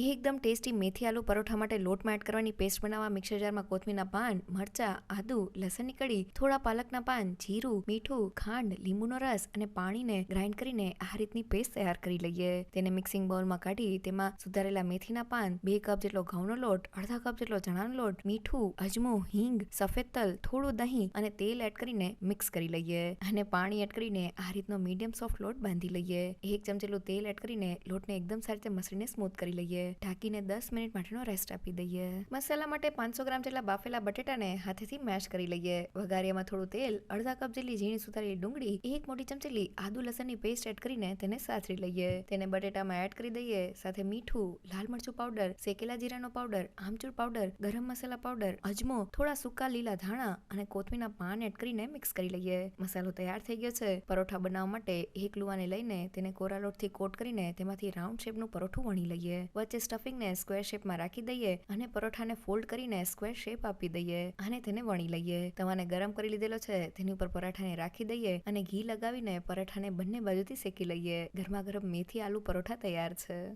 એકદમ ટેસ્ટી મેથી આલુ પરોઠા માટે લોટમાં એડ કરવાની પેસ્ટ બનાવવા મિક્સર જારમાં કોથમીરના પાન, મરચા, આદુ, લસણની કડી થોડા પાલકના પાન, જીરું, મીઠું, ખાંડ, લીંબુનો રસ અને પાણીને ગ્રાઇન્ડ કરીને આ રીતની પેસ્ટ તૈયાર કરી લઈએ. તેને મિક્સિંગ બાઉલમાં કાઢી તેમાં સુધારેલા મેથીના પાન, બે કપ જેટલો ઘઉંનો લોટ, અડધા કપ જેટલો ચણાનો લોટ, મીઠું, અજમો, હિંગ, સફેદ તલ, થોડું દહીં અને તેલ એડ કરીને મિક્સ કરી લઈએ અને પાણી એડ કરીને આ રીતનો મીડિયમ સોફ્ટ લોટ બાંધી લઈએ. એક ચમચેલું તેલ એડ કરીને લોટને એકદમ સારી રીતે મસળીને સ્મૂથ કરી લઈએ. ઢાંકીને દસ મિનિટ માટેનો રેસ્ટ આપી દઈએ. મસાલા માટે પાંચસો ગ્રામ જેટલા બાફેલા બટેટાને હાથેથી મેશ કરી લઈએ. વઘારિયામાં થોડું તેલ, અડધા કપ જેટલી ઝીણી સુધારેલી ડુંગળી, એક મોટી ચમચેલી આદુ લસણની પેસ્ટ એડ કરીને તેને સાતરી લઈએ. તેને બટેટામાં એડ કરી દઈએ. સાથે મીઠું, લાલ મરચું પાવડર શેકેલા જીરાનો પાવડર આમચૂર પાવડર ગરમ મસાલા પાવડર અજમો, થોડા સૂકા લીલા ધાણા અને કોથમીના પાન એડ કરીને મિક્સ કરી લઈએ. મસાલો તૈયાર થઈ ગયો છે. પરોઠા બનાવવા માટે એક લુવાને લઈને તેને કોરા લોટથી કોટ કરીને તેમાંથી રાઉન્ડ શેપનું પરોઠું વણી લઈએ. વચ્ચે સ્ટફિંગને સ્ક્વેર શેપમાં રાખી દઈએ અને પરોઠાને ફોલ્ડ કરીને સ્ક્વેર શેપ આપી દઈએ અને તેને વણી લઈએ. તવાને ગરમ કરી લીધેલો છે, તેની ઉપર પરાઠાને રાખી દઈએ અને ઘી લગાવીને પરાઠાને બંને બાજુથી શેકી લઈએ. ગરમા ગરમ મેથી આલુ પરોઠા તૈયાર છે.